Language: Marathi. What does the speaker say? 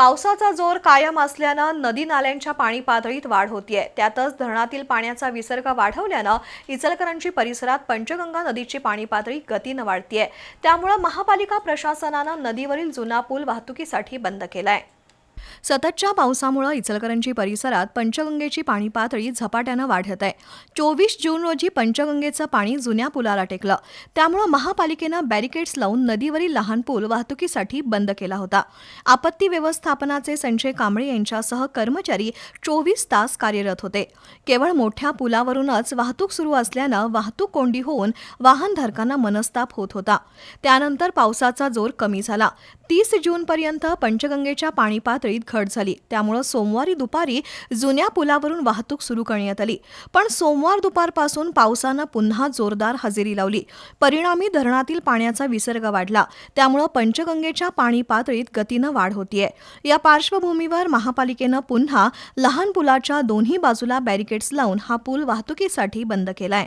पावसाचा जोर कायम असल्यानं नदी नाल्यांच्या पाणी पातळीत वाढ होतीये. त्यातच धरणातील पाण्याचा विसर्ग वाढवल्यानं इचलकरंजी परिसरात पंचगंगा नदीची पाणी पातळी गतीनं वाढतीये. त्यामुळं महापालिका प्रशासनानं नदीवरील जुना पूल वाहतुकीसाठी बंद केलाय. सततच्या पावसामुळे इचलकरंजी परिसरात पंचगंगेची पाणी पातळी झपाट्यानं वाढत आहे. चोवीस जून रोजी पंचगंगेचं पाणी जुन्या पुलाला टेकलं. त्यामुळे महापालिकेनं बॅरिकेड्स लावून नदीवरील लहान पूल वाहतुकीसाठी बंद केला होता. आपत्ती व्यवस्थापनाचे संजय कांबळे यांच्यासह कर्मचारी चोवीस तास कार्यरत होते. केवळ मोठ्या पुलावरूनच वाहतूक सुरू असल्यानं वाहतूक कोंडी होऊन वाहनधारकांना मनस्ताप होत होता. त्यानंतर पावसाचा जोर कमी झाला. तीस जूनपर्यंत पंचगंगेच्या पाणी पातळीत घट झाली. त्यामुळं सोमवारी दुपारी जुन्या पुलावरून वाहतूक सुरू करण्यात आली. पण सोमवार दुपारपासून पावसानं पुन्हा जोरदार हजेरी लावली. परिणामी धरणातील पाण्याचा विसर्ग वाढला. त्यामुळं पंचगंगेच्या पाणी पातळीत गतीनं वाढ होतीये. या पार्श्वभूमीवर महापालिकेनं पुन्हा लहान पुलाच्या दोन्ही बाजूला बॅरिकेड्स लावून हा पूल वाहतुकीसाठी बंद केलाय.